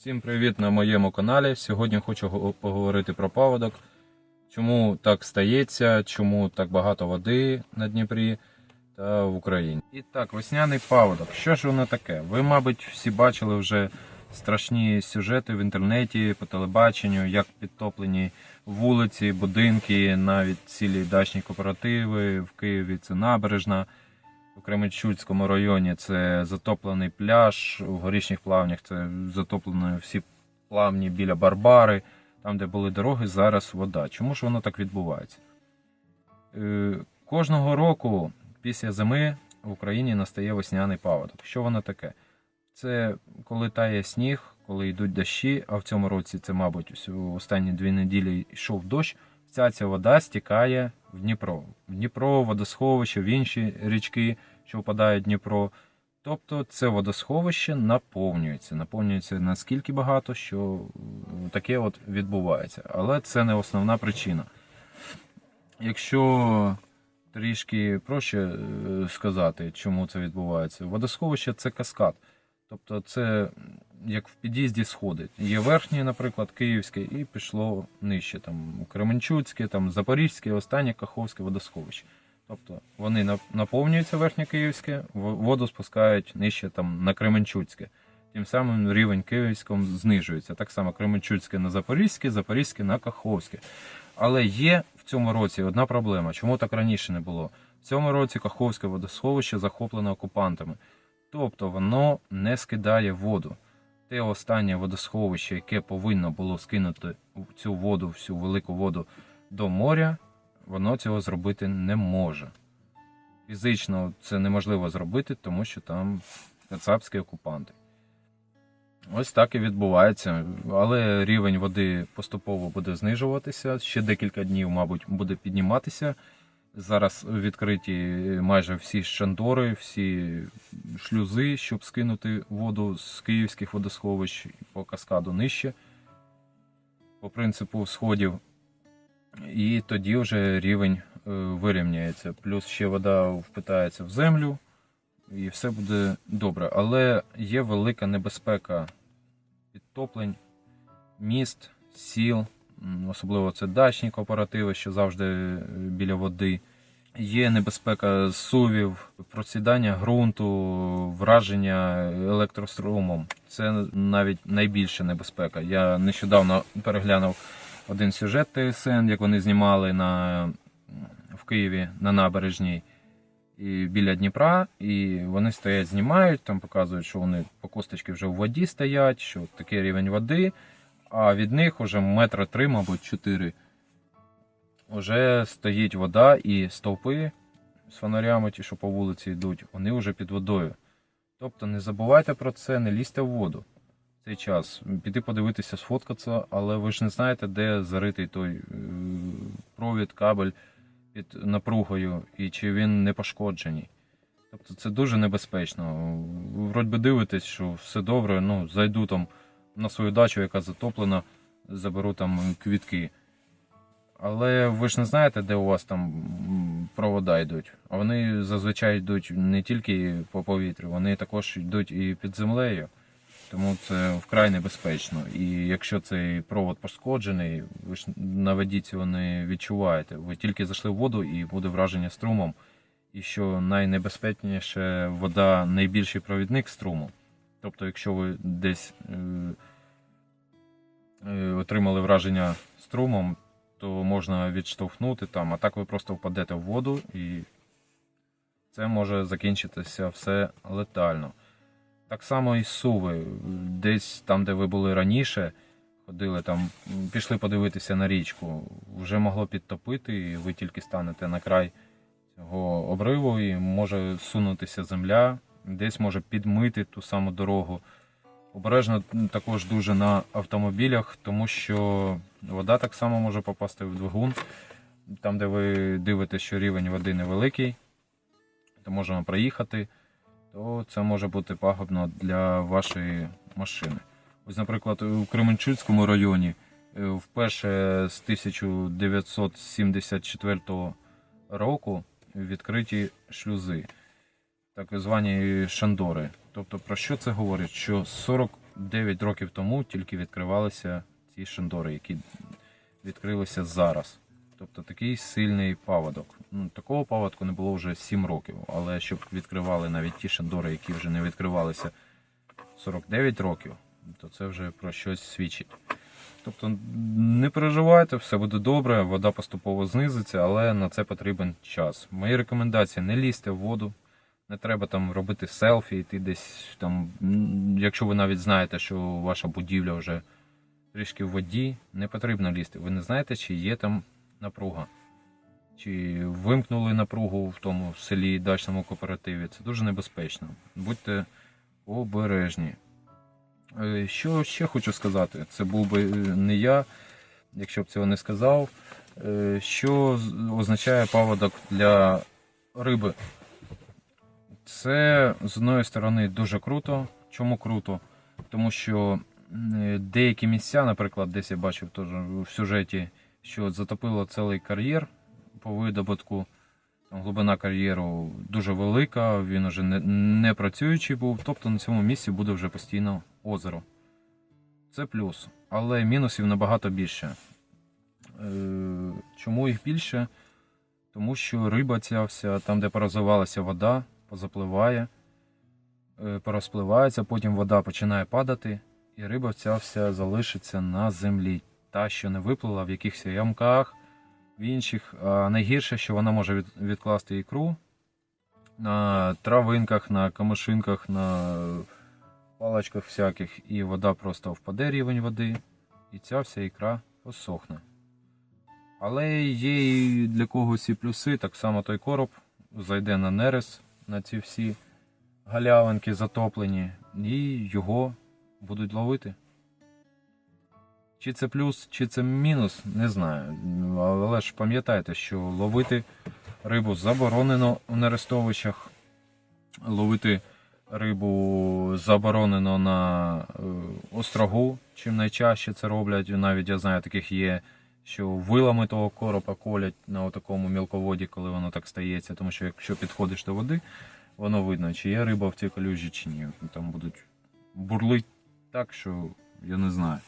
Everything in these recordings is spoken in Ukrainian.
Всім привіт на моєму каналі. Сьогодні хочу поговорити про паводок. Чому так стається, чому так багато води на Дніпрі та в Україні. І так, весняний паводок. Що ж воно таке? Ви, мабуть, всі бачили вже страшні сюжети в інтернеті, по телебаченню, як підтоплені вулиці, будинки, навіть цілі дачні кооперативи в Києві це набережна. У Кременчуцькому районі це затоплений пляж, у горішніх плавнях це затоплені всі плавні біля Барбари, там, де були дороги, зараз вода. Чому ж воно так відбувається? Е, Кожного року після зими в Україні настає весняний паводок. Що воно таке? Це коли тає сніг, коли йдуть дощі, а в цьому році це, мабуть, останні дві неділі йшов дощ, вся ця вода стікає в Дніпро. В Дніпро, водосховище, в інші річки, що впадають в Дніпро. Тобто це водосховище наповнюється. Наповнюється наскільки багато, що таке от відбувається. Але це не основна причина. Якщо трішки проще е, сказати, чому це відбувається, водосховище це каскад. Тобто це як в під'їзді сходи. Є верхнє, наприклад, київське, і пішло нижче. Там Кременчуцьке, там Запорізьке, останнє Каховське водосховище. Тобто вони наповнюються верхнє київське, воду спускають нижче там на Кременчуцьке. Тим самим рівень Київського знижується. Так само Кременчуцьке на Запорізьке, Запорізьке на Каховське. Але є в цьому році одна проблема. Чому так раніше не було? В цьому році Каховське водосховище захоплено окупантами. Тобто воно не скидає воду. Те останнє водосховище, яке повинно було скинути цю воду, всю велику воду до моря, воно цього зробити не може. Фізично це неможливо зробити, тому що там кацапські окупанти. Ось так і відбувається. Але рівень води поступово буде знижуватися. Ще декілька днів, мабуть, буде підніматися. Зараз відкриті майже всі шандори, всі шлюзи, щоб скинути воду з київських водосховищ по каскаду нижче, по принципу сходів. І тоді вже рівень е, вирівняється. Плюс ще вода впитається в землю, і все буде добре. Але є велика небезпека підтоплень міст, сіл, особливо це дачні кооперативи, що завжди е, біля води. Є небезпека зсувів, просідання ґрунту, враження електрострумом. Це навіть найбільша небезпека. Я нещодавно переглянув один сюжет ТСН, як вони знімали на, в Києві на набережній і біля Дніпра, і вони стоять, знімають, там показують, що вони по косточки вже в воді стоять, що такий рівень води, а від них уже метра три, мабуть, чотири. Вже стоїть вода і стовпи з фонарями, ті, що по вулиці йдуть, вони вже під водою. Тобто не забувайте про це, не лізьте в воду цей час. Піти подивитися, сфоткатися, але ви ж не знаєте, де заритий той е, провід, кабель під напругою і чи він не пошкоджений. Тобто це дуже небезпечно. Вроді би дивитесь, що все добре, ну зайду там на свою дачу, яка затоплена, заберу там квітки. Але ви ж не знаєте, де у вас там провода йдуть. А вони зазвичай йдуть не тільки по повітрю, вони також йдуть і під землею. Тому це вкрай небезпечно. І якщо цей провод пошкоджений, ви ж на воді цього не відчуваєте. Ви тільки зайшли в воду і буде враження струмом. І що найнебезпечніше, вода найбільший провідник струму. Тобто, якщо ви десь е, е, отримали враження струмом, то можна відштовхнути там, а так ви просто впадете в воду і це може закінчитися все летально. Так само і суви. Десь там, де ви були раніше, ходили там, пішли подивитися на річку, вже могло підтопити, і ви тільки станете на край цього обриву, і може сунутися земля, десь може підмити ту саму дорогу. Обережно також дуже на автомобілях, тому що вода так само може попасти в двигун. Там, де ви дивитесь, що рівень води невеликий, то можемо проїхати, то це може бути пагубно для вашої машини. Ось, наприклад, у Кременчуцькому районі е, вперше з 1974 року відкриті шлюзи, так звані шандори. Тобто, про що це говорить? Що 40 9 років тому тільки відкривалися ці шендори, які відкрилися зараз. Тобто такий сильний паводок. Ну, такого паводку не було вже 7 років, але щоб відкривали навіть ті шендори, які вже не відкривалися 49 років, то це вже про щось свідчить. Тобто не переживайте, все буде добре, вода поступово знизиться, але на це потрібен час. Мої рекомендації не лізьте в воду, не треба там робити селфі, йти десь там, якщо ви навіть знаєте, що ваша будівля вже трішки в воді, не потрібно лізти. Ви не знаєте, чи є там напруга. Чи вимкнули напругу в тому селі дачному кооперативі. Це дуже небезпечно. Будьте обережні. Е, Що ще хочу сказати? Це був би е, не я, якщо б цього не сказав. Е, Що означає паводок для риби? Це з одної сторони дуже круто. Чому круто? Тому що деякі місця, наприклад, десь я бачив теж в сюжеті, що затопило цілий кар'єр по видобутку. Там глибина кар'єру дуже велика, він уже не, не працюючий був, тобто на цьому місці буде вже постійно озеро. Це плюс. Але мінусів набагато більше. Е, чому їх більше? Тому що риба ця вся, там, де порозвивалася вода, позапливає, е, порозпливається, потім вода починає падати, і риба ця вся залишиться на землі. Та, що не виплила в якихось ямках, в інших. Найгірше, що вона може відкласти ікру на травинках, на камишинках, на паличках всяких, і вода просто впаде рівень води, і ця вся ікра посохне. Але є і для когось і плюси, так само той короб зайде на нерес, на ці всі галявинки затоплені, і його будуть ловити. Чи це плюс, чи це мінус, не знаю. Але ж пам'ятайте, що ловити рибу заборонено в нерестовищах, ловити рибу заборонено на е, острогу, чим найчаще це роблять. Навіть я знаю, таких є, що вилами того коропа колять на такому мілководі, коли воно так стається. Тому що якщо підходиш до води, воно видно, чи є риба в цій калюжі, чи ні. Там будуть бурлить так, що я не знаю.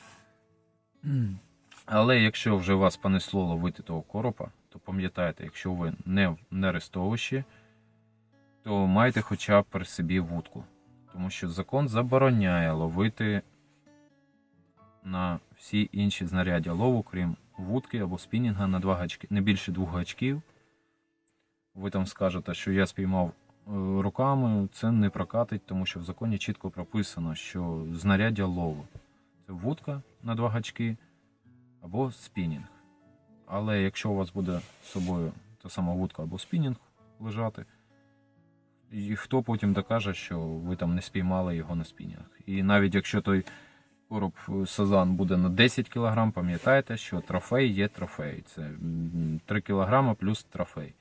Але якщо вже вас понесло ловити того коропа, то пам'ятайте, якщо ви не в нерестовищі, то майте хоча б при собі вудку. Тому що закон забороняє ловити на всі інші знаряддя лову, крім вудки або спінінга на два гачки, не більше двох гачків. Ви там скажете, що я спіймав е, руками, це не прокатить, тому що в законі чітко прописано, що знаряддя лову вудка на два гачки або спінінг. Але якщо у вас буде з собою та сама вудка або спінінг лежати, і хто потім докаже, що ви там не спіймали його на спінінг. І навіть якщо той короб е, сазан буде на 10 кг, пам'ятайте, що трофей є трофей. Це 3 кг плюс трофей.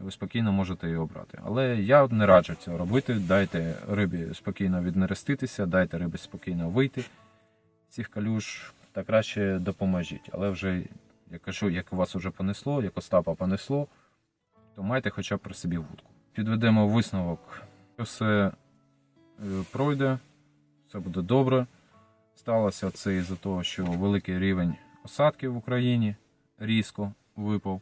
Ви спокійно можете його брати. Але я не раджу цього робити. Дайте рибі спокійно віднереститися, дайте рибі спокійно вийти цих калюж та краще допоможіть. Але вже, я кажу, як вас вже понесло, як Остапа понесло, то майте хоча б при собі вудку. Підведемо висновок. Все е, пройде, все буде добре. Сталося це із-за того, що великий рівень осадків в Україні різко випав.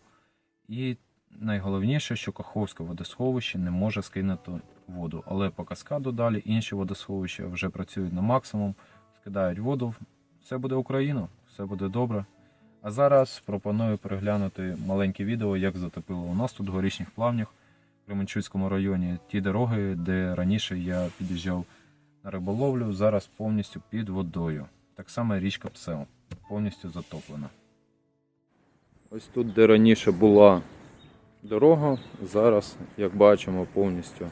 І найголовніше, що Каховське водосховище не може скинути воду. Але по каскаду далі інші водосховища вже працюють на максимум, скидають воду. Все буде Україна, все буде добре. А зараз пропоную переглянути маленьке відео, як затопило у нас тут в горішніх плавнях в Кременчуцькому районі. Ті дороги, де раніше я під'їжджав на риболовлю, зараз повністю під водою. Так само річка Псел повністю затоплена. Ось тут, де раніше була дорога, зараз, як бачимо, повністю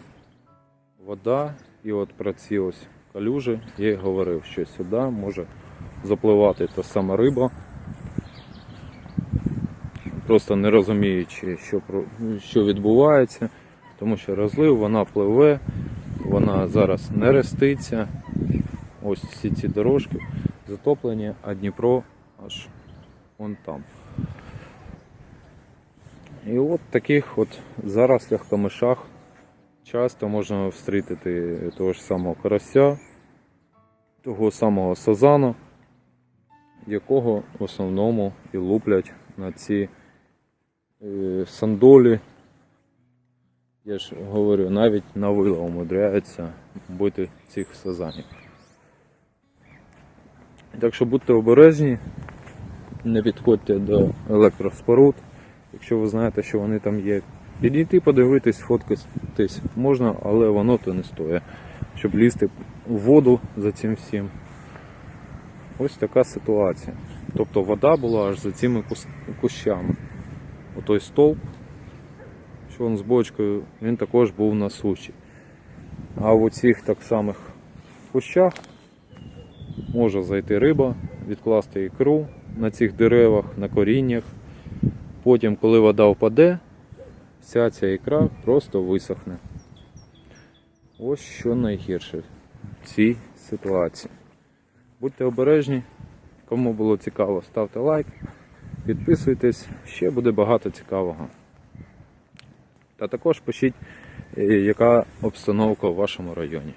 вода. І от про ці ось калюжі я й говорив, що сюди може запливати та сама риба. Просто не розуміючи, що, що відбувається, тому що розлив, вона пливе, вона зараз не реститься. Ось всі ці дорожки затоплені, а Дніпро аж вон там. І от таких от зарослях, камишах часто можна встрітити того ж самого карася, того самого сазану, якого в основному і луплять на ці е, сандолі. Я ж говорю, навіть на вила умудряються бити цих сазанів. Так що будьте обережні, не підходьте до електроспоруд, якщо ви знаєте, що вони там є. Підійти, подивитись, фоткатись можна, але воно то не стоїть, щоб лізти в воду за цим всім. Ось така ситуація. Тобто вода була аж за цими кущами. Отой стовп, що він з бочкою, він також був на суші. А в оцих так самих кущах може зайти риба, відкласти ікру на цих деревах, на коріннях. Потім, коли вода впаде, вся ця ікра просто висохне. Ось що найгірше в цій ситуації. Будьте обережні. Кому було цікаво, ставте лайк, підписуйтесь, ще буде багато цікавого. Та також пишіть, е, яка обстановка в вашому районі.